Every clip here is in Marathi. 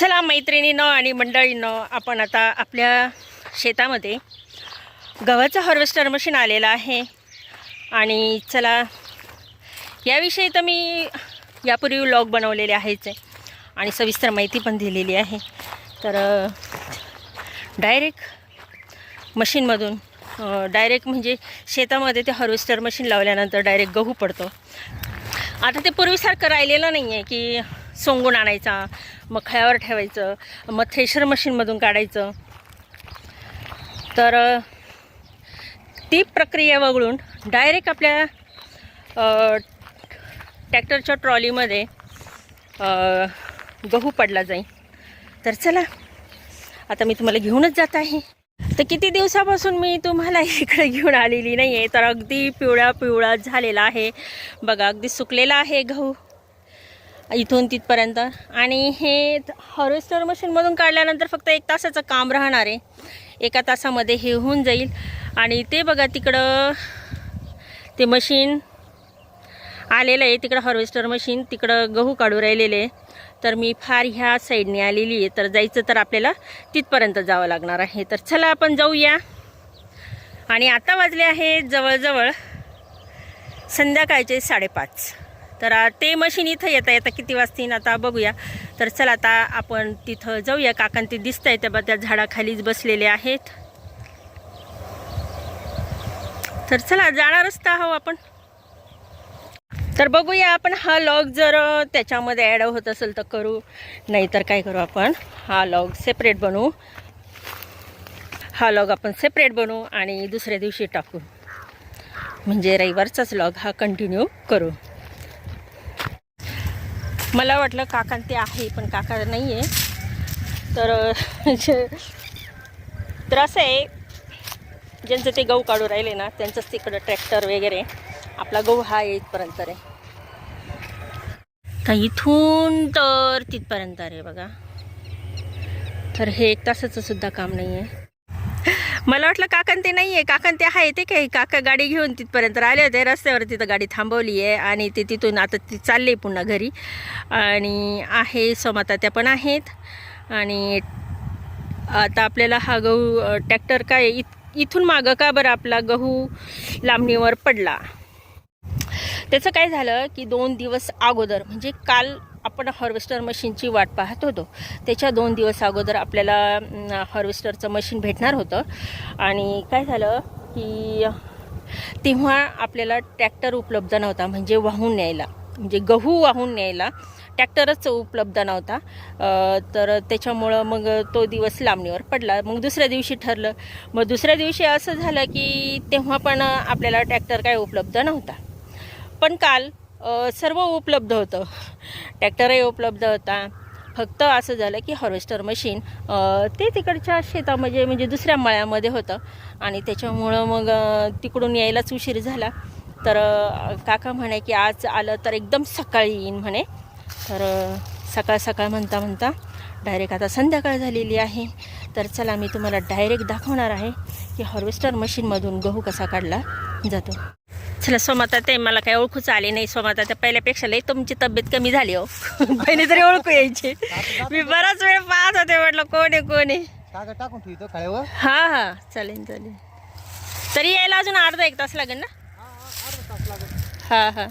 चला मैत्रिणीनं आणि मंडळीनं आपण आता आपल्या शेतामध्ये गव्हाचं हार्वेस्टर मशीन आलेलं आहे. आणि चला याविषयी तर मी यापूर्वी लॉग बनवलेले आहेच आहे. आणि सविस्तर माहिती पण दिलेली आहे. तर डायरेक्ट मशीनमधून डायरेक्ट म्हणजे शेतामध्ये ते हार्वेस्टर मशीन लावल्यानंतर डायरेक्ट गहू पडतो. आता ते पूर्वीसारखं राहिलेलं नाही आहे की सोंगून आणायचा मग खळ्यावर ठेवायचं मग थ्रेशर मशीनमधून काढायचं. तर ती प्रक्रिया वगळून डायरेक्ट आपल्या ट्रॅक्टरच्या ट्रॉलीमध्ये गहू पडला जाईल. तर चला आता मी तुम्हाला घेऊनच जात आहे. तर किती दिवसापासून मी तुम्हाला इकडे घेऊन आलेली नाही आहे तर अगदी पिवळा पिवळा झालेला आहे. बघा अगदी सुकलेला आहे गहू. इथून तिथपर्यंत. आणि हे हार्वेस्टर मशीनमधून काढल्यानंतर फक्त एक तासाचं काम राहणार आहे. एका तासामध्ये हे होऊन जाईल. आणि ते बघा तिकडं ते मशीन आलेलं आहे. तिकडं हार्वेस्टर मशीन तिकडं गहू काढू राहिलेले आहे. तर मी फार ह्या साईडने आलेली आहे. तर जायचं तर आपल्याला तिथपर्यंत जावं लागणार आहे. तर चला आपण जाऊया. आणि आता वाजले आहे जवळजवळ संध्याकाळचे साडेपाच. तर ते मशीन इथं येता येता किती वाजतील आता बघूया. तर चला आता आपण तिथं जाऊया. काकां ते दिसत आहे त्या त्या झाडाखालीच बसलेले आहेत. तर चला जाणार रस्ता आहो आपण. तर बघूया आपण हा लॉग जर त्याच्यामध्ये ॲड होत असेल तर करू. नाहीतर काय करू आपण? हा लॉग सेपरेट बनवू. हा लॉग आपण सेपरेट बनवू आणि दुसऱ्या दिवशी टाकू. म्हणजे रविवारचाच लॉग हा कंटिन्यू करू. मला वाटलं काका ते आहे पण काका नाही आहे तर म्हणजे, तर असं आहे. ज्यांचं ते गहू काढू राहिले ना त्यांचंच तिकडं ट्रॅक्टर वगैरे. आपला गहू हा इथपर्यंत रे. तर इथून तर तिथपर्यंत अरे बघा. तर हे एक तासाचं सुद्धा काम नाही आहे. मला वाटलं काकान ते नाही आहे काकान ते आहे ते काय काका गाडी घेऊन तिथपर्यंत आले होते रस्त्यावर तिथं गाडी थांबवली आहे आणि ते तिथून आता ती चालले पुन्हा घरी. आणि आहे सोमाता त्या पण आहेत. आणि आता आपल्याला हा गहू ट्रॅक्टर काय इथ इथून मागं का बरं आपला गहू लांबणीवर पडला? त्याचं काय झालं की दोन दिवस अगोदर म्हणजे काल आपण हार्वेस्टर मशीनची वाट पाहत होतो. त्याच्या दोन दिवस अगोदर आपल्याला हार्वेस्टरचं मशीन भेटणार होतं. आणि काय झालं की तेव्हा आपल्याला ट्रॅक्टर उपलब्ध नव्हता म्हणजे वाहून न्यायला. म्हणजे गहू वाहून न्यायला ट्रॅक्टरच उपलब्ध नव्हता. तर त्याच्यामुळं मग तो दिवस लांबणीवर पडला. मग दुसऱ्या दिवशी ठरलं. मग दुसऱ्या दिवशी असं झालं की तेव्हा पण आपल्याला ट्रॅक्टर काय उपलब्ध नव्हता. पण काल सर्व उपलब्ध होतं. ट्रॅक्टरही उपलब्ध होता. फक्त असं झालं की हार्वेस्टर मशीन ते तिकडच्या शेतामध्ये म्हणजे दुसऱ्या मळ्यामध्ये होतं. आणि त्याच्यामुळं मग तिकडून यायलाच उशीर झाला. तर काका म्हणे की आज आलं तर एकदम सकाळी येईन म्हणे. तर सकाळ सकाळ म्हणता म्हणता डायरेक्ट आता संध्याकाळ झालेली आहे. तर चला मी तुम्हाला डायरेक्ट दाखवणार आहे की हार्वेस्टर मशीनमधून गहू कसा काढला जातो. चला सोमाता ते मला काही ओळखूच आले नाही सोमाता त्या पहिल्यापेक्षा लई तुमची तब्येत कमी झाली हो. पहिले तरी ओळखू यायची. मी बराच वेळ पाहत होते म्हटलं कोण आहे कोण आहे? कागद टाकून ठेवतो खाळ्यावर हा हा. चालेल चालेल. तरी यायला अजून अर्धा एक तास लागेल ना? हा हा.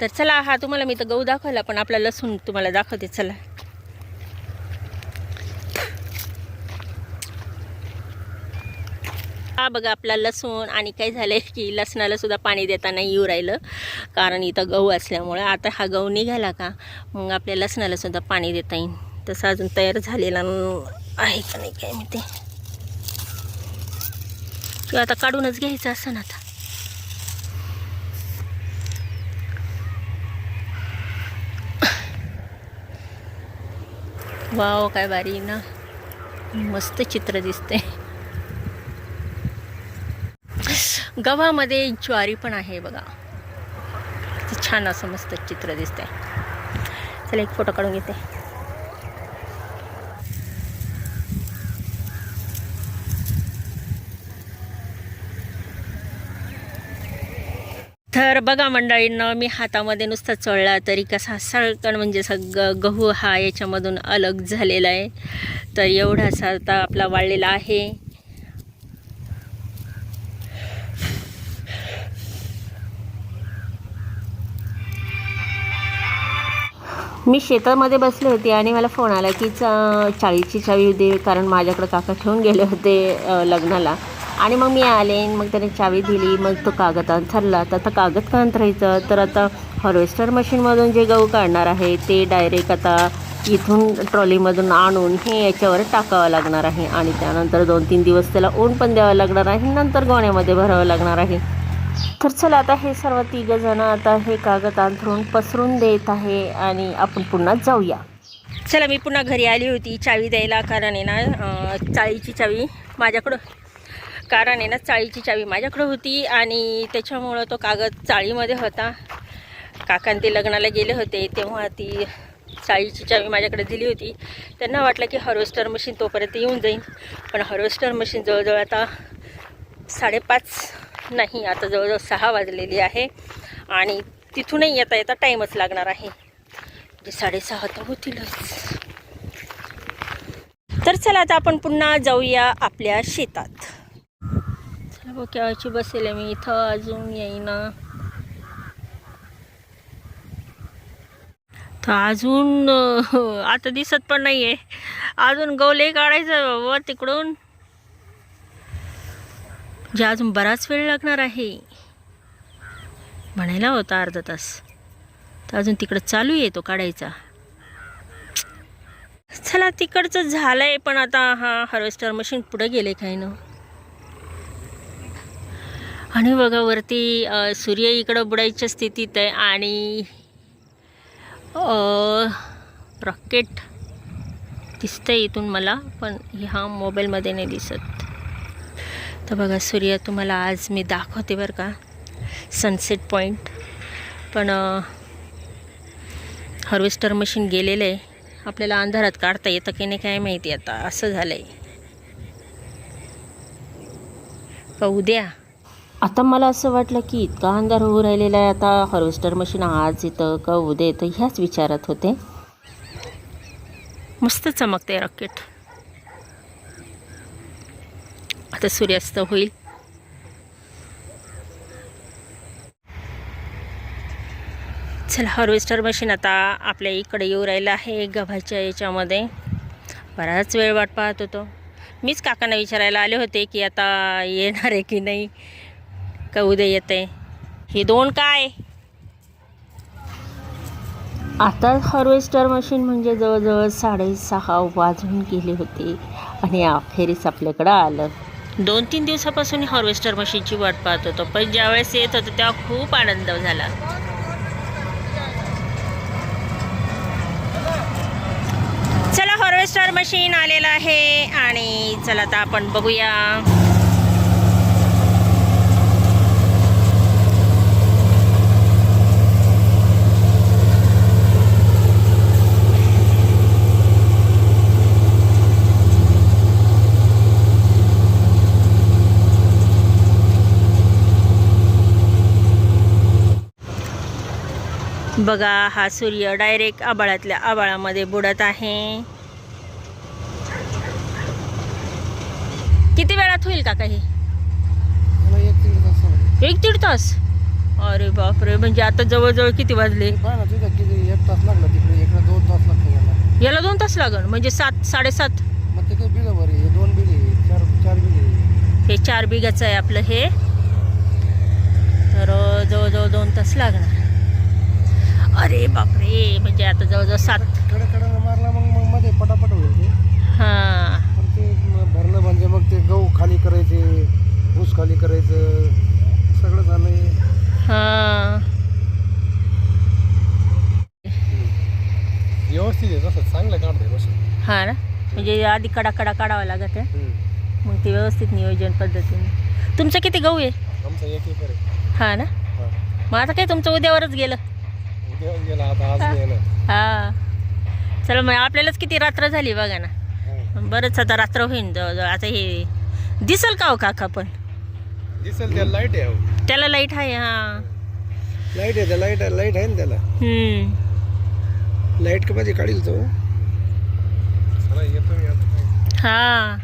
तर चला हा तुम्हाला मी तर गहू दाखवला पण आपला लसूण तुम्हाला दाखवते चला. हा बघा आपला लसूण आणि काय झालंय की लसणाला सुद्धा पाणी देताना येऊ राहिलं. कारण इथं गहू असल्यामुळं आता हा गहू निघाला का मग आपल्या लसणाला सुद्धा पाणी देता येईल तसं अजून तयार झालेला आहे का नाही काय मी ते किंवा आता काढूनच घ्यायचं असं ना आता. वाव काय भारी ना. मस्त चित्र दिसते गव्हामध्ये ज्वारी पण आहे बघा. किती छान असं मस्त चित्र दिसतंय. चला एक फोटो काढून घेते. तर बघा मंडळींना मी हातामध्ये नुसता चळला तरी कसा सळकण म्हणजे सगळं गहू हा याच्यामधून अलग झालेला आहे. तर एवढासा आता आपला वाळलेला आहे. मी शेतामध्ये बसले होते आणि मला फोन आला की चा चाळीची चावी दे कारण माझ्याकडे काका ठेवून गेले होते लग्नाला. आणि मग मी आले मग त्याने चावी दिली मग तो कागद अंथरला. तर आता कागद का अंथरायचं? तर आता हार्वेस्टर मशीनमधून जे गहू काढणार आहे ते डायरेक्ट आता इथून ट्रॉलीमधून आणून हे याच्यावर टाकावं लागणार आहे. आणि त्यानंतर दोन तीन दिवस त्याला ऊन पण द्यावं लागणार आहे नंतर गोण्यामध्ये भरावं लागणार आहे. तर चला आता हे सर्व तिघंजणं आता हे कागद अंथरून पसरून देत आहे आणि आपण पुन्हा जाऊया. चला मी पुन्हा घरी आली होती चावी द्यायला कारण आहे ना चाळीची चावी माझ्याकडं कारण आहे ना चाळीची चावी माझ्याकडं होती आणि त्याच्यामुळं तो कागद चाळीमध्ये होता. काकान ते लग्नाला गेले होते तेव्हा ती चाळीची चावी माझ्याकडे दिली होती. त्यांना वाटलं की हार्वेस्टर मशीन तोपर्यंत येऊन जाईल पण हार्वेस्टर मशीन जवळजवळ आता साडेपाच नाही आता जवळजवळ सहा वाजलेली आहे आणि तिथूनही येता येता टाईमच लागणार आहे. म्हणजे साडेसहा तर होतीलच. तर चला आता आपण पुन्हा जाऊया आपल्या शेतात. चला बघ बसेल मी इथं अजून येईना. तर अजून आता दिसत पण नाही आहे अजून गवले काढायचं व तिकडून. जे अजून बराच वेळ लागणार आहे. म्हणायला होता अर्धा तास. तर अजून तिकडं चालू आहे तो काढायचा. चला तिकडचं झालंय पण आता हा हार्वेस्टर मशीन पुढं गेले काही ना आणि बघा वरती सूर्य इकडं बुडायच्या स्थितीत आहे आणि रॉकेट दिसतंय इथून मला पण ह्या मोबाईलमध्ये नाही दिसत. तर बघा सूर्य तुम्हाला आज मी दाखवते बरं का सनसेट पॉईंट पण हार्वेस्टर मशीन गेलेलं आहे. आपल्याला अंधारात काढता येतं की नाही काय माहिती आता असं झालं आहे का उद्या? आता मला असं वाटलं की इतका अंधार होऊ राहिलेला आहे आता हार्वेस्टर मशीन आज येतं का उद्या येतं ह्याच विचारात होते. मस्त चमकते रॉकेट आता सूर्यास्त होईल. चला हार्वेस्टर मशीन आता आपल्या इकडे येऊ राहिलं आहे गव्हाच्या याच्यामध्ये. बराच वेळ वाट पाहत होतो. मीच काकांना विचारायला आले होते की आता येणार आहे की नाही? का उद्या येते हे दोन काय? आता हार्वेस्टर मशीन म्हणजे जवळजवळ साडेसहा वाजून गेले होते आणि अखेरीस आपल्याकडं आलं. दोन तीन दिवसापासून हार्वेस्टर मशीनची वाट पाहत होतो. पण ज्यावेळेस येत होतं तेव्हा खूप आनंद झाला. चला हार्वेस्टर मशीन आलेलं आहे आणि चला आता आपण बघूया. बघा हा सूर्य डायरेक्ट आबाळातल्या आबाळामध्ये बुडत आहे. किती वेळात होईल काका हे? मला एक दीड तास अरे बापरे म्हणजे आता जवळजवळ किती वाजले? एक तास लागला तिकडे इकडे दोन तास लागतो याला. दोन तास लागल म्हणजे सात साडेसात? काही हे दोन बिघे चार चार बिघे. हे चार बिघाचं आहे आपलं हे. तर जवळजवळ दोन तास लागणार. अरे बापरे म्हणजे आता जवळजवळ सात कडे कडेनं मारला मग मग मध्ये पटापट होईल ते. हां. पण ते म- भरलं म्हणजे मग ते गहू खाली करायचे ऊस खाली करायचं सगळं झालंय. हां. व्यवस्थित आहे तसं चांगलं बस हां ना? म्हणजे आधी कडा कडा काढावा लागत आहे. मग ते व्यवस्थित नियोजन पद्धतीने. तुमचं किती गहू आहे? आमचा एक एकर आहे. हां ना? मग आता काय तुमचं उद्यावरच गेलं? हां. चला मग आपल्यालाच किती रात्र झाली बघा ना. हा. बरंच आता रात्र होईन जवळजवळ. आता हे दिसल का हो काका पण? दिसेल त्याला लाइट आहे. त्याला लाइट आहे हां. लाइट आहे लाइट लाइट आहे ना त्याला. लाइट का मध्ये काढील तो. हा.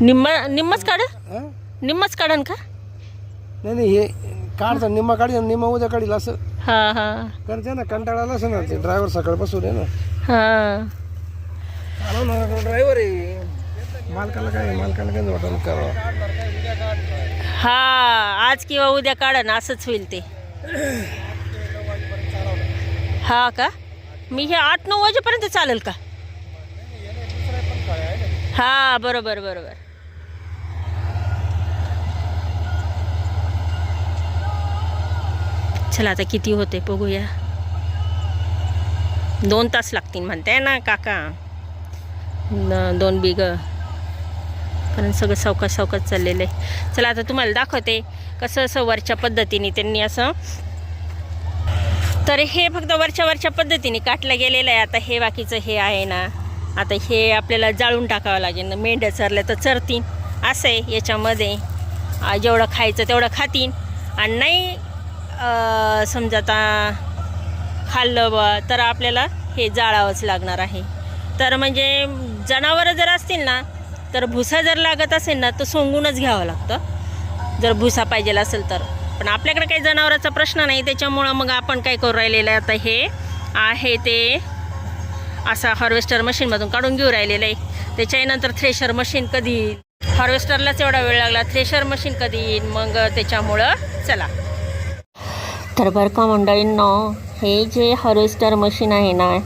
निम्म निम्मच काढ. हा? निम्मच काढन का? नाही नाही हे काढता निम्मा आणि निम्मा उद्या काढील असं. हा हा. करते ना कंटाळा आला असं ना ते ड्रायव्हर सकाळपासून आहे ना. हा. ना ड्रायव्हर आहे. मालकाला काय मालकाला काय वाटत करावं? हा आज किंवा उद्या काढन असंच होईल ते. हा का? मी हे आठ नऊ वाजेपर्यंत चालेल का? हा बरोबर बरोबर. चला आता किती होते बघूया. दोन तास लागतील म्हणताय ना काका. दोन बिग. कारण सगळं सावकाश सावकाश चाललेलं आहे चला आता तुम्हाला दाखवते कसं असं वरच्या पद्धतीने त्यांनी असं तर हे फक्त वरच्या वरच्या पद्धतीने काटलं गेलेलं आहे. आता हे बाकीचं हे आहे ना. आता हे आपल्याला जाळून टाकावं लागेल. ना मेंढ्या चरल्या तर चरतीन. असं आहे याच्यामध्ये. जेवढं खायचं तेवढं खातीन. आणि नाही समजा आता खाल्लं बा तर आपल्याला हे जाळावंच लागणार आहे. तर म्हणजे जनावरं जर असतील ना तर भुसा जर लागत असेल ना तर सोंगूनच घ्यावं लागतं. जर भुसा पाहिजे असेल तर. पण आपल्याकडे काही जनावराचा प्रश्न नाही त्याच्यामुळं मग आपण काय करू राहिलेलं आहे आता हे. आहे ते असा हार्वेस्टर मशीनमधून काढून घेऊ राहिलेलं आहे. त्याच्यानंतर थ्रेशर मशीन कधी? येईल हार्वेस्टरलाच एवढा वेळ लागला थ्रेशर मशीन कधी येईल मग त्याच्यामुळं चला. तर बरं का मंडळींनो हे जे हार्वेस्टर मशीन आहे ना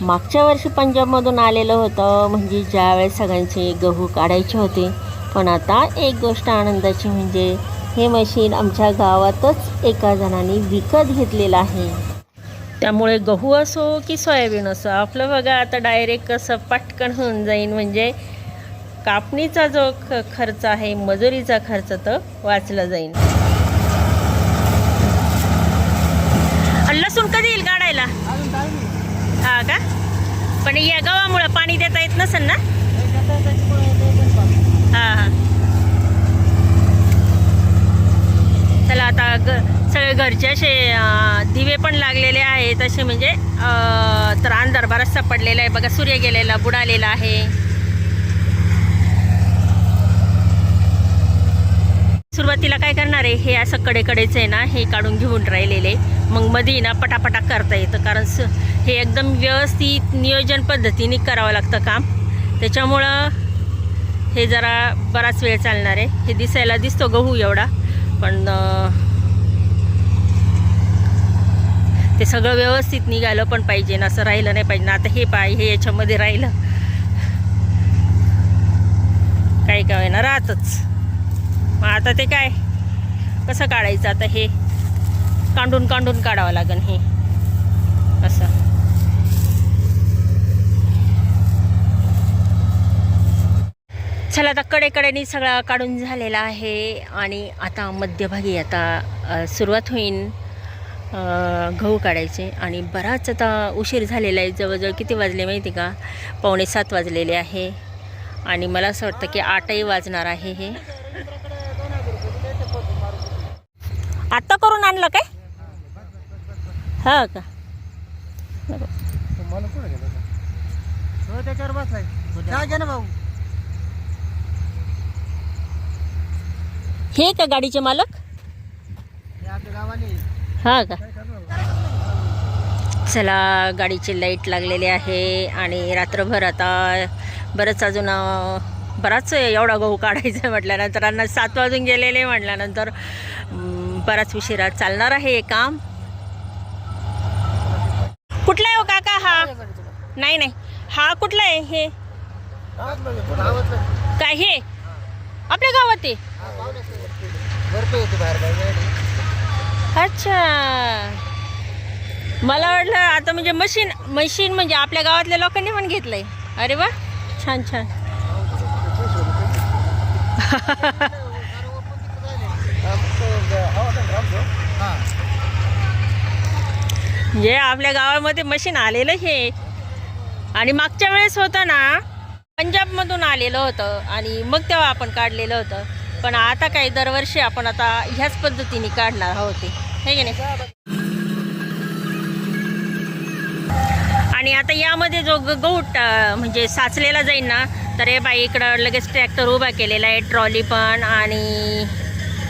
मागच्या वर्षी पंजाबमधून आलेलं होतं म्हणजे ज्यावेळेस सगळ्यांचे गहू काढायचे होते. पण आता एक गोष्ट आनंदाची म्हणजे हे मशीन आमच्या गावातच एका जणाने विकत घेतलेलं आहे. त्यामुळे गहू असो की सोयाबीन असो आपलं बघा आता डायरेक्ट कसं पटकन होऊन जाईन. म्हणजे कापणीचा जो ख खर्च आहे मजुरीचा खर्च तर वाचला जाईल आणि लसूण कधी येईल काढायला हा का? पण या गव्हामुळं पाणी देता येत नसेल ना? हां हां. चला आता ग सगळे घरचे असे दिवे पण लागलेले आहेत. असे म्हणजे तर अंधार बराचसा पडलेला आहे. बघा सूर्य गेलेला बुडालेला आहे. सुरुवातीला काय करणार आहे? हे असं कडेकडेच आहे ना हे काढून घेऊन राहिलेले मग मध्ये ना पटापटा करता येतं कारण स हे एकदम व्यवस्थित नियोजन पद्धतीने करावं लागतं काम. त्याच्यामुळं हे जरा बराच वेळ चालणार आहे. हे दिसायला दिसतो गहू एवढा पण ते सगळं व्यवस्थित निघालं पण पाहिजे ना असं राहिलं नाही पाहिजे ना. आता हे पाय हे याच्यामध्ये राहिलं. काही काय होईना राहतच. मग आता ते काय? कसं काढायचं आता हे? कांडून कांडून काढावं लागेल हे. असं. चला आता कडेकडेनी सगळा काढून झालेला आहे आणि आता मध्यभागी आता सुरुवात होईन गहू काढायचे आणि बराच आता उशीर झालेला आहे. जवळजवळ किती वाजले माहिती का? पावणे सात वाजलेले आहे. आणि मला असं वाटतं की आठही वाजणार आहे हे. आत्ता करून आणलं काय? हा का? मला कुठे गेलं हो त्याच्यावर बसलाय. काय घे ना भाऊ. हे का गाडीचे मालक? हे आपल्या गावाने हा का? चला गाडीची लाइट लागलेली आहे आणि रात्रभर आता बरंच अजून अं, बराच एवढा गहू काढायचा म्हटल्यानंतर आणि सात वाजून गेलेले म्हटल्यानंतर अं, बराच उशिरा चालणार आहे हे काम. कुठला आहे हो काका हा? नाही नाही. हा कुठला आहे हे? काय हे? आपल्या गावात आहे? अच्छा. मला वाटलं आता म्हणजे मशीन मशीन म्हणजे आपल्या गावातल्या लोकांनी पण घेतलंय. अरे वा छान छान. हे. आपल्या गावामध्ये मशीन आलेलं हे. आणि मागच्या वेळेस होतं ना पंजाबमधून आलेलं होतं आणि मग तेव्हा आपण काढलेलं होतं. पण आता काही दरवर्षी आपण आता ह्याच पद्धतीने काढणार आहोत हे की नाही? आणि आता यामध्ये जो गहू म्हणजे साचलेला जाईल ना तर हे बाई इकडं लगेच ट्रॅक्टर उभा केलेला आहे ट्रॉली पण आणि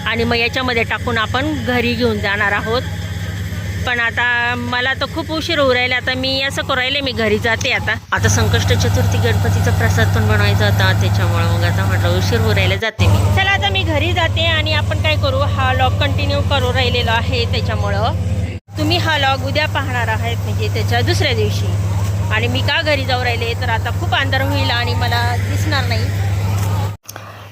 आणि मग याच्यामध्ये टाकून आपण घरी घेऊन जाणार आहोत. पण आता मला तर खूप उशीर होऊ राहिला. आता मी असं करू राहिले मी घरी जाते आता. आता संकष्ट चतुर्थी गणपतीचा प्रसाद पण बनवायचा होता त्याच्यामुळं मग आता म्हटलं उशीर होऊ राहिला जाते मी. चला आता मी घरी जाते आणि आपण काय करू हा लॉग कंटिन्यू करू राहिलेलो आहे त्याच्यामुळं. तुम्ही हा लॉग उद्या पाहणार आहात म्हणजे त्याच्या दुसऱ्या दिवशी. आणि मी का घरी जाऊ राहिले तर आता खूप अंधार होईल आणि मला दिसणार नाही.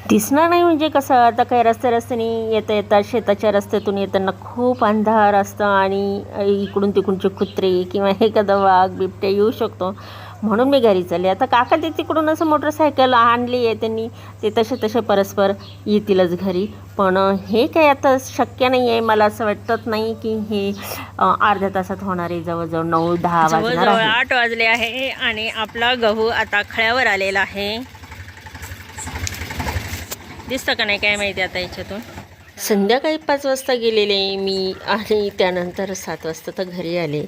दिसणार नाही म्हणजे कसं? आता काही रस्ते रस्त्याने येता येता शेताच्या रस्त्यातून येताना खूप अंधार असतं आणि इकडून तिकडूनचे कुत्रे किंवा एखादा वाघ बिबट्या येऊ शकतो. म्हणून मी घरी चालले. आता काका ते तिकडून असं मोटरसायकल आणली आहे त्यांनी. ते तसे तसे परस्पर येतीलच घरी. पण हे काही आता शक्य नाही आहे. मला असं वाटत नाही की हे अर्ध्या तासात होणार आहे. जवळजवळ नऊ दहा वाजणार. आठ वाजले आहे आणि आपला गहू आता खळ्यावर आलेला आहे. दिसतं का नाही? काय माहिती आता याच्यातून? संध्याकाळी पाच वाजता गेलेले मी आणि त्यानंतर सात वाजता तर घरी आले.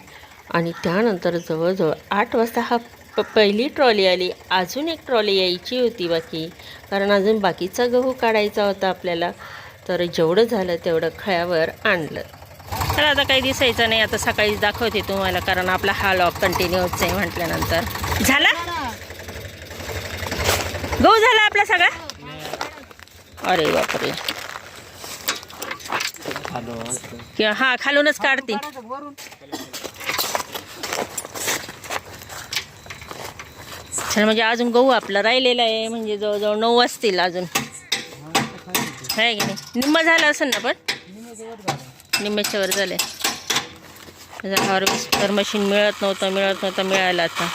आणि त्यानंतर जवळजवळ आठ वाजता हा प पहिली ट्रॉली आली. अजून एक ट्रॉली यायची होती बाकी. कारण अजून बाकीचा गहू काढायचा होता आपल्याला. तर जेवढं झालं तेवढं खळ्यावर आणलं. तर आता काही दिसायचं नाही. आता सकाळीच दाखवते तुम्हाला. कारण आपला हा लॉक कंटिन्यूच आहे म्हटल्यानंतर. झाला? गहू झाला आपला सगळा? अरे बापरे. किंवा हा खालूनच काढते. चल म्हणजे अजून गहू आपला राहिलेला आहे म्हणजे जवळजवळ नऊ असतील अजून. आहे की नाही? निम्म झाला असेल ना पण? निम्म्याच्या वर झाले हार्वेस्टर मशीन मिळत नव्हतं मिळत नव्हतं मिळालं आता.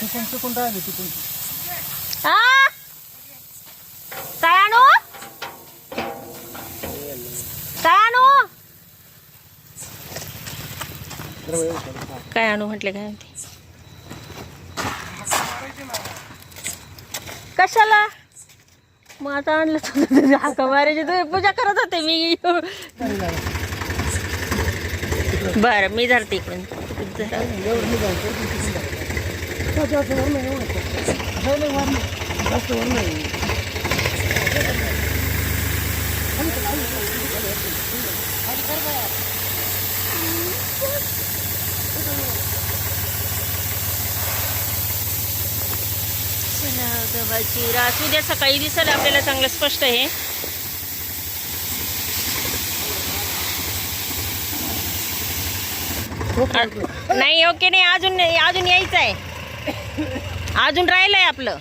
राहिले? काय आणू काय आणू काय आणू म्हटले काय म्हणते? कशाला? मग आता आणलं हाका मारायची तुम्ही पूजा करत होते मी बरं मी धरते इकडून. जास्त वर नाही एवढं असं नाही वर नाही जास्त वर नाही चला, गव्हाची रास उद्या सकाळी दिसेल आपल्याला चांगलं स्पष्ट आहे. नाही ओके नाही अजून अजून यायचं आहे अजून राहिलंय आपलं.